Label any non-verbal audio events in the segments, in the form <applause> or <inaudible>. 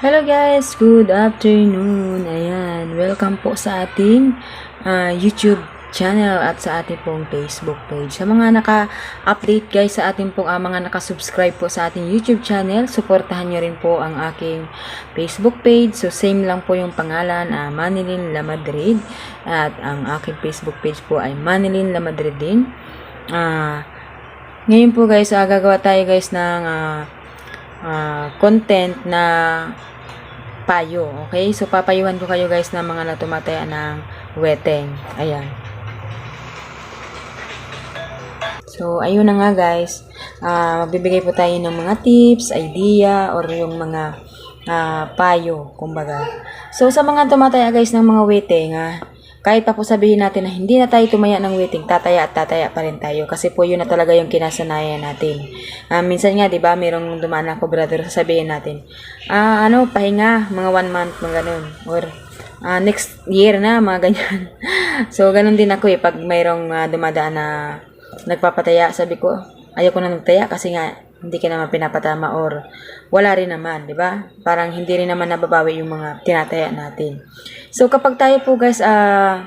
Hello guys, good afternoon. Ayan, welcome po sa ating ah, YouTube channel at sa ating pong Facebook page. Sa mga naka-update guys sa ating pong ah, mga naka-subscribe po sa ating YouTube channel, suportahan nyo rin po ang aking Facebook page. So same lang po yung pangalan, ah, Manilin La Madrid. At ang aking Facebook page po ay Manilin La Madrid din. Ah, ngayon po guys, ah, gagawa tayo guys ng ah, ah, content na payo. Okay? So, papayuhan ko kayo guys ng mga natumataya ng weteng. Ayan. So, ayun na nga guys. Ah, magbibigay po tayo ng mga tips, idea, or yung mga ah, payo, kumbaga. So, sa mga tumataya guys ng mga weteng, ah, kahit pa po sabihin natin na hindi na tayo tumaya ng waiting, tataya at tataya pa rin tayo. Kasi po yun na talaga yung kinasanayan natin. Ah, minsan nga, di ba, mayroong dumaan na kobrador, sasabihin natin, ah, ano, pahinga, mga one month, mga ganun. Or, ah, next year na, mga <laughs> ganyan. so, ganun din ako eh, pag mayroong ah, dumadaan na nagpapataya, sabi ko, ayoko na magtaya kasi nga, hindi ka naman pinapatama or wala rin naman, di ba? Parang hindi rin naman nababawi yung mga tinataya natin. So, kapag tayo po guys, ah,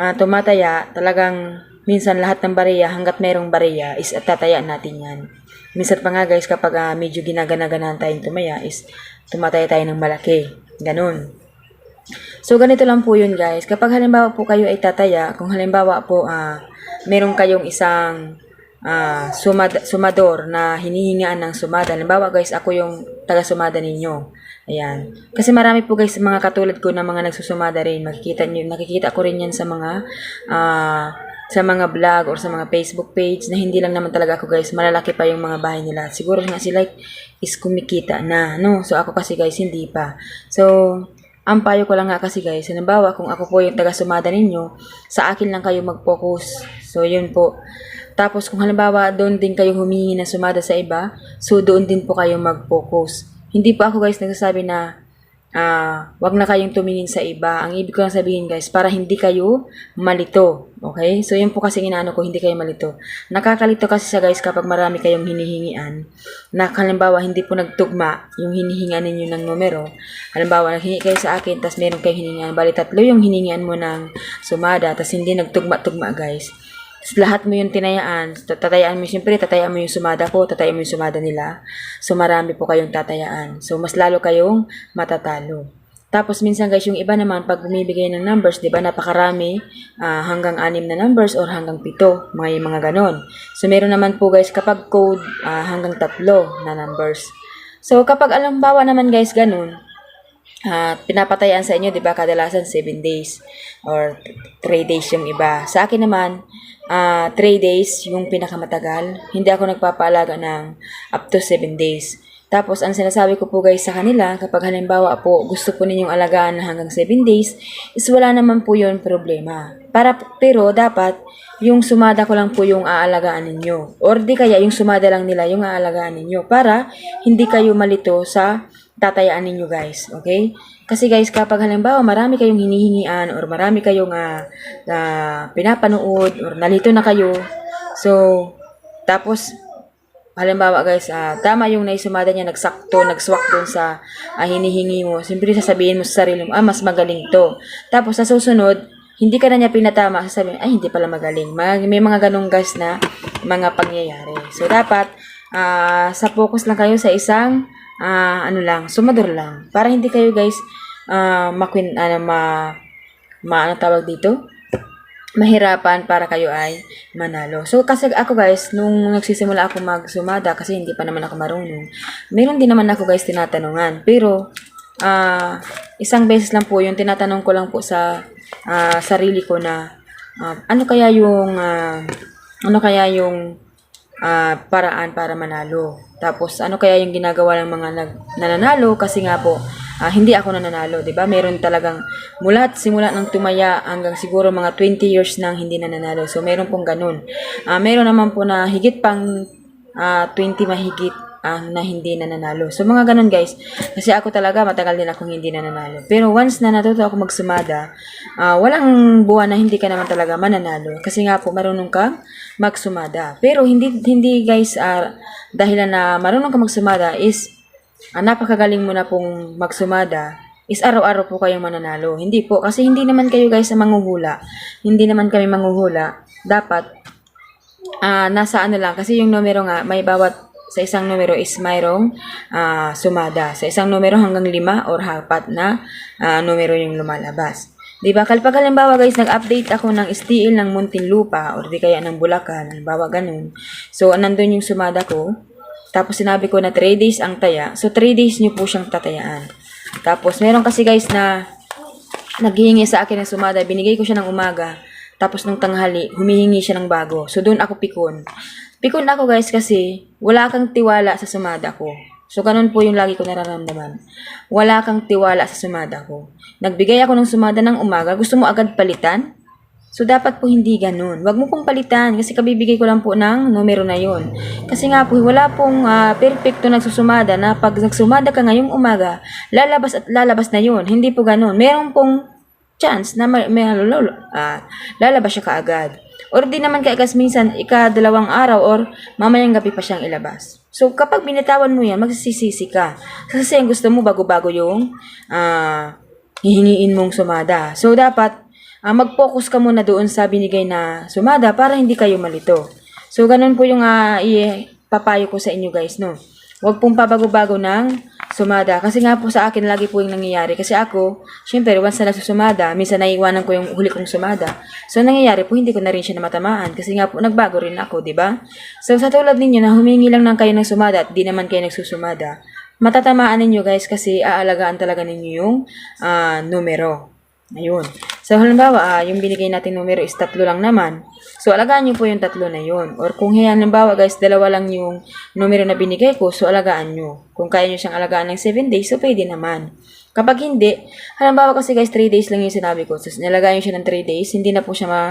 ah, tumataya, talagang minsan lahat ng bariya, hanggat merong bariya, is tataya natin yan. Minsan pa nga guys, kapag ah, medyo ginagana-ganahan tayong tumaya, is tumataya tayo ng malaki. Ganun. So, ganito lang po yun guys. Kapag halimbawa po kayo ay tataya, kung halimbawa po ah, meron kayong isang ah, sumad- sumador na hinihingaan ng sumada. Halimbawa guys, ako yung taga-sumada ninyo. Ayan. Kasi marami po guys, mga katulad ko na mga nagsusumada rin. Makikita nyo, nakikita ko rin yan sa mga ah, sa mga vlog or sa mga Facebook page na hindi lang naman talaga ako guys, malalaki pa yung mga bahay nila. Siguro nga sila is kumikita na, no? So ako kasi guys, hindi pa. So, ang payo ko lang nga kasi guys, halimbawa kung ako po yung taga-sumada ninyo, sa akin lang kayo mag-focus. So, yun po. Tapos kung halimbawa doon din kayo humingi na sumada sa iba, so doon din po kayo mag-focus. Hindi po ako guys nagsasabi na ah wag na kayong tumingin sa iba. Ang ibig ko lang sabihin guys, para hindi kayo malito. Okay? So yun po kasi inaano ko, hindi kayo malito. Nakakalito kasi sa guys kapag marami kayong hinihingian na halimbawa hindi po nagtugma yung hinihingan ninyo ng numero. Halimbawa, naghingi kayo sa akin, tapos meron kayong hiningian. Bali, tatlo yung hiningian mo ng sumada, tapos hindi nagtugma-tugma guys. Tapos lahat mo yung tinayaan, tatayaan mo, siyempre tatayaan mo yung sumada ko, tatayaan mo yung sumada nila. So marami po kayong tatayaan. So mas lalo kayong matatalo. Tapos minsan guys, yung iba naman, pag bumibigay ng numbers, di ba, napakarami, ah, hanggang anim na numbers or hanggang pito, mga mga ganon. So meron naman po guys, kapag code, ah, hanggang tatlo na numbers. So kapag alam bawa naman guys, ganun, Ah, pinapatayan sa inyo, 'di ba? Kadalasan 7 days or 3 days yung iba. Sa akin naman, ah 3 days yung pinakamatagal. Hindi ako nagpapaalaga ng up to 7 days. Tapos, ang sinasabi ko po guys sa kanila, kapag halimbawa po gusto po ninyong alagaan na hanggang 7 days, is wala naman po yun problema. Para, pero dapat, yung sumada ko lang po yung aalagaan ninyo. Or di kaya yung sumada lang nila yung aalagaan ninyo. Para hindi kayo malito sa tatayaan ninyo guys. Okay? Kasi guys, kapag halimbawa marami kayong hinihingian or marami kayong uh, pinapanood or nalito na kayo, so, tapos, halimbawa guys, ah, tama yung naisumada niya, nagsakto, nagswak doon sa ah, hinihingi mo. Siyempre, sasabihin mo sa sarili mo, ah, mas magaling to. Tapos, sa susunod, hindi ka na niya pinatama, sasabihin, ay, hindi pala magaling. Mag, may mga ganong guys na mga pangyayari. So, dapat, ah, sa focus lang kayo sa isang, ah, ano lang, sumador lang. Para hindi kayo guys, ah, makwin, ano, ma, ma, ano tawag dito? mahirapan para kayo ay manalo. So, kasi ako guys, nung nagsisimula ako magsumada, kasi hindi pa naman ako marunong, meron din naman ako guys tinatanungan. Pero, ah isang beses lang po yung tinatanong ko lang po sa ah, sarili ko na, ah, ano kaya yung, ah, ano kaya yung ah, paraan para manalo. Tapos, ano kaya yung ginagawa ng mga nag, nananalo? Kasi nga po, ah, hindi ako nananalo, 'di ba? Meron talagang mula simula ng tumaya hanggang siguro mga 20 years nang hindi nananalo. So meron pong ganun. Ah, meron naman po na higit pang ah, 20 mahigit ah, na hindi nananalo. So mga ganun guys. Kasi ako talaga matagal din akong hindi nananalo. Pero once na natuto ako magsumada, ah, walang buwan na hindi ka naman talaga mananalo. Kasi nga po marunong kang magsumada. Pero hindi hindi guys ah, dahilan na marunong ka magsumada is ah, napakagaling mo na pong magsumada, is araw-araw po kayong mananalo. Hindi po, kasi hindi naman kayo guys sa manguhula. Hindi naman kami manguhula. Dapat, ah nasa ano lang, kasi yung numero nga, may bawat sa isang numero is mayroong ah, sumada. Sa isang numero hanggang lima or apat na ah, numero yung lumalabas. Di ba? Kapag halimbawa guys, nag-update ako ng STL ng Muntinlupa or di kaya ng Bulacan, halimbawa ganun. So, nandun yung sumada ko. Tapos sinabi ko na 3 days ang taya. So, 3 days nyo po siyang tatayaan. Tapos, meron kasi guys na naghihingi sa akin ng sumada. Binigay ko siya ng umaga. Tapos nung tanghali, humihingi siya ng bago. So, doon ako pikon. Pikon ako guys kasi wala kang tiwala sa sumada ko. So, ganun po yung lagi ko nararamdaman. Wala kang tiwala sa sumada ko. Nagbigay ako ng sumada ng umaga, gusto mo agad palitan? So, dapat po hindi ganun. Huwag mo pong palitan kasi kabibigay ko lang po ng numero na yon. Kasi nga po, wala pong ah, perfecto nagsusumada na pag nagsumada ka ngayong umaga, lalabas at lalabas na yon. Hindi po ganun. Meron pong chance na may, may ah, lalabas siya kaagad. Or di naman kaigas minsan, ika-dalawang araw or mamayang gabi pa siyang ilabas. So, kapag binitawan mo yan, magsisisi ka. Kasi ang gusto mo, bago-bago yung ah, hihingiin mong sumada. So, dapat ah, mag-focus ka muna doon sa binigay na sumada para hindi kayo malito. So, ganun po yung uh, ipapayo ko sa inyo guys, no? Huwag pong pabago-bago ng sumada. Kasi nga po sa akin, lagi po yung nangyayari. Kasi ako, syempre, once na nagsusumada, minsan naiiwanan ko yung huli kong sumada. So, nangyayari po, hindi ko na rin siya namatamaan. Kasi nga po, nagbago rin ako, di ba? So, sa tulad ninyo na humingi lang ng kayo ng sumada at di naman kayo nagsusumada, matatamaan ninyo guys kasi aalagaan talaga ninyo yung ah, numero. Ayun. So, halimbawa, ah, yung binigay natin numero is tatlo lang naman. So, alagaan nyo po yung tatlo na yun. Or kung halimbawa, guys, dalawa lang yung numero na binigay ko, so alagaan nyo. Kung kaya nyo siyang alagaan ng 7 days, so pwede naman. Kapag hindi, halimbawa kasi guys, 3 days lang yung sinabi ko. So, nilagay nyo siya ng 3 days, hindi na po siya ma,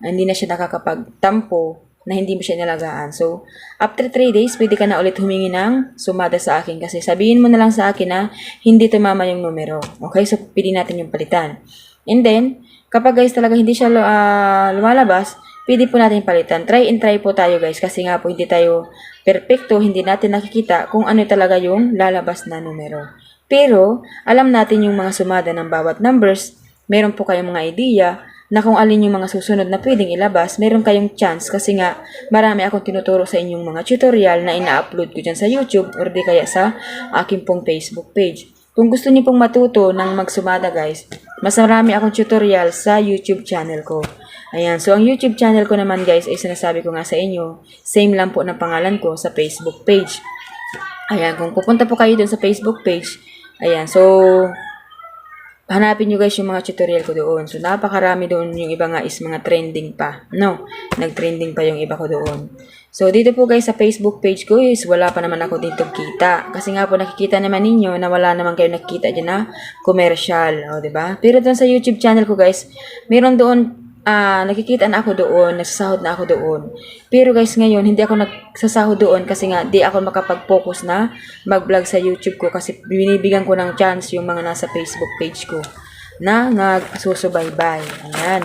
hindi na siya nakakapagtampo na hindi mo siya nilagaan. So, after 3 days, pwede ka na ulit humingi ng sumada sa akin. Kasi sabihin mo na lang sa akin na hindi tumama yung numero. Okay? So, pwede natin yung palitan. And then, kapag guys talaga hindi siya ah, lumalabas, pwede po natin palitan. Try and try po tayo guys. Kasi nga po hindi tayo perfecto, hindi natin nakikita kung ano talaga yung lalabas na numero. Pero, alam natin yung mga sumada ng bawat numbers. Meron po kayong mga idea na kung alin yung mga susunod na pwedeng ilabas, meron kayong chance kasi nga marami akong tinuturo sa inyong mga tutorial na ina-upload ko dyan sa YouTube or di kaya sa aking pong Facebook page. Kung gusto niyo pong matuto ng magsumada guys, mas marami akong tutorial sa YouTube channel ko. Ayan, so ang YouTube channel ko naman guys ay sinasabi ko nga sa inyo, same lang po ng pangalan ko sa Facebook page. Ayan, kung pupunta po kayo dun sa Facebook page, ayan, so hanapin nyo guys yung mga tutorial ko doon. So, napakarami doon. Yung iba nga is mga trending pa. No, nag-trending pa yung iba ko doon. So, dito po guys sa Facebook page ko is wala pa naman ako dito kita. Kasi nga po nakikita naman ninyo na wala naman kayo nakikita dyan na commercial. O, ba? Pero doon sa YouTube channel ko guys, meron doon ah nakikita na ako doon, nagsasahod na ako doon. Pero guys, ngayon, hindi ako nagsasahod doon kasi nga, di ako makapag-focus na mag-vlog sa YouTube ko kasi binibigyan ko ng chance yung mga nasa Facebook page ko na nagsusubaybay. Ayan.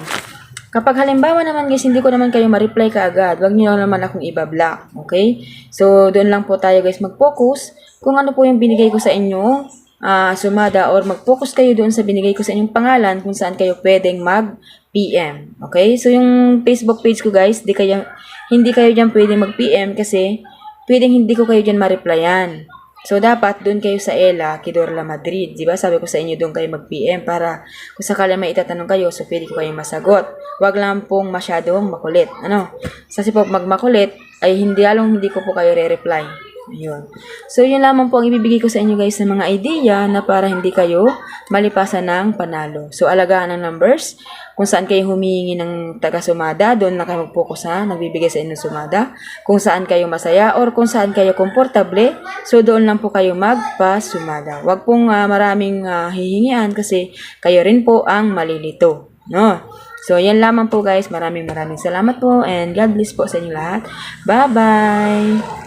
Kapag halimbawa naman guys, hindi ko naman kayo ma-reply kaagad, wag niyo naman akong iba-block. Okay? So, doon lang po tayo guys mag-focus kung ano po yung binigay ko sa inyo ah, sumada or mag-focus kayo doon sa binigay ko sa inyong pangalan kung saan kayo pwedeng mag-PM. Okay? So, yung Facebook page ko guys, di kayo, hindi kayo dyan pwedeng mag-PM kasi pwedeng hindi ko kayo dyan ma-replyan. So, dapat doon kayo sa Ella, Kidorla, Madrid. Di ba? Sabi ko sa inyo doon kayo mag-PM para kung sakala may itatanong kayo, so pwede ko kayong masagot. Huwag lang pong masyadong makulit. Ano? Kasi po, magmakulit, ay hindi along hindi ko po kayo re-reply. Ayun. So, yun lamang po ang ibibigay ko sa inyo guys ng mga idea na para hindi kayo malipasan ng panalo. So, alagaan ng numbers. Kung saan kayo humihingi ng taga-sumada, doon na kayo mag-focus ha, nagbibigay sa inyo sumada. Kung saan kayo masaya or kung saan kayo komportable, so doon lang po kayo magpa-sumada. Huwag pong ah, maraming ah, hihingian kasi kayo rin po ang malilito. No? So, yan lamang po guys. Maraming maraming salamat po and God bless po sa inyo lahat. Bye-bye!